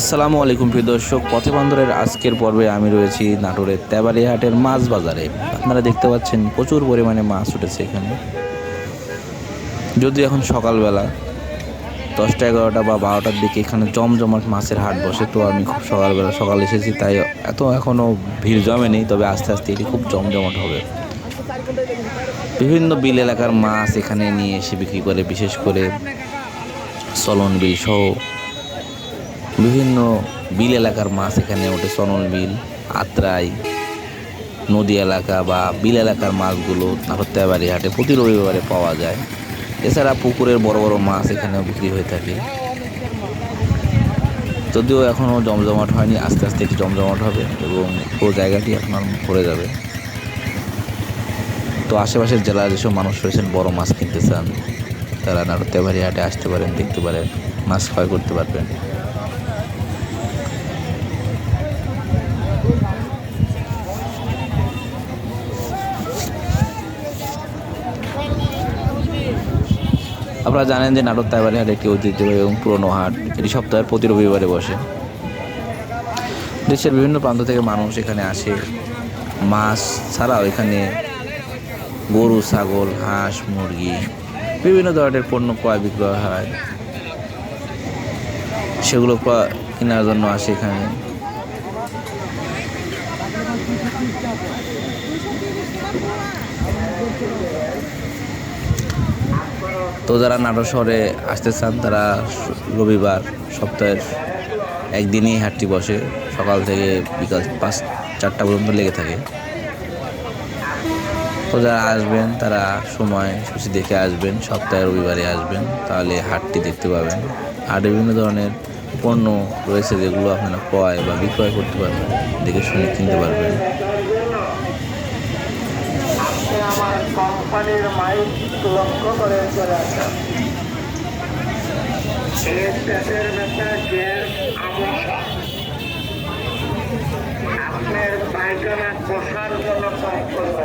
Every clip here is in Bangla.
আসসালামু আলাইকুম প্রিয় দর্শক পথে বন্দরের আজকের পর্বে আমি রয়েছি নাটোরের তেবারিহাটের মাছ বাজারে। আপনারা দেখতে পাচ্ছেন প্রচুর পরিমাণে মাছ উঠেছে এখানে। যদি এখন সকালবেলা, দশটা এগারোটা বা বারোটার দিকে এখানে জমজমাট মাছের হাট বসে, তো আমি খুব সকালবেলা সকাল এসেছি, তাই এত এখনও ভিড় জমেনি, তবে আস্তে আস্তে এটি খুব জমজমাট হবে। বিভিন্ন বিল এলাকার মাছ এখানে নিয়ে এসে বিক্রি করে, বিশেষ করে চলন বিল সহ বিভিন্ন বিল এলাকার মাছ এখানে ওঠে, সনল বিল, আত্রাই, নদী এলাকা বা বিল এলাকার মাছগুলো নাটত্যাবাড়ি হাটে প্রতি রবিবারে পাওয়া যায়। এছাড়া পুকুরের বড় বড় মাছ এখানেও বিক্রি হয়ে থাকে। যদিও এখনও জমজমাট হয়নি, আস্তে আস্তে এটি জমজমাট হবে এবং পুরো জায়গাটি এখন ভরে যাবে। তো আশেপাশের জেলার যেসব মানুষ রয়েছেন, বড় মাছ কিনতে চান, তারা নাটত্যাবাড়ি হাটে আসতে পারেন, দেখতে পারেন, মাছ ক্রয় করতে পারবেন। আপনারা জানেন যে নাটক তাইবারি হাট একটি ঐতিহ্যবাহী এবং পুরনো হাট এটি সপ্তাহের প্রতি রবিবারে বসে। দেশের বিভিন্ন প্রান্ত থেকে মানুষ এখানে আসে। মাছ ছাড়াও এখানে গরু, ছাগল, হাঁস, মুরগি, বিভিন্ন ধরনের পণ্য ক্রয় বিক্রয় হয়। সেগুলো কেনার জন্য আসে এখানে। তো যারা নাটোর শহরে আসতে চান, তারা রবিবার সপ্তাহের একদিনই হাটটি বসে। সকাল থেকে বিকাল পাঁচ, চারটা পর্যন্ত লেগে থাকে। তো যারা আসবেন, তারা সময় সূচি দেখে আসবেন, সপ্তাহে রবিবারে আসবেন, তাহলে হাটটি দেখতে পাবেন। হাটে বিভিন্ন ধরনের পণ্য রয়েছে যেগুলো আপনারা ক্রয় বা বিক্রয় করতে পারবেন, দেখে শুনে কিনতে পারবেন। আমার কোম্পানির মাইক লক্ষ্য করে চলে আসেন এই পেটের ব্যথা গ্যাস আমসা আপনার পায়খানা বসার জন্য কম করবে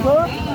কত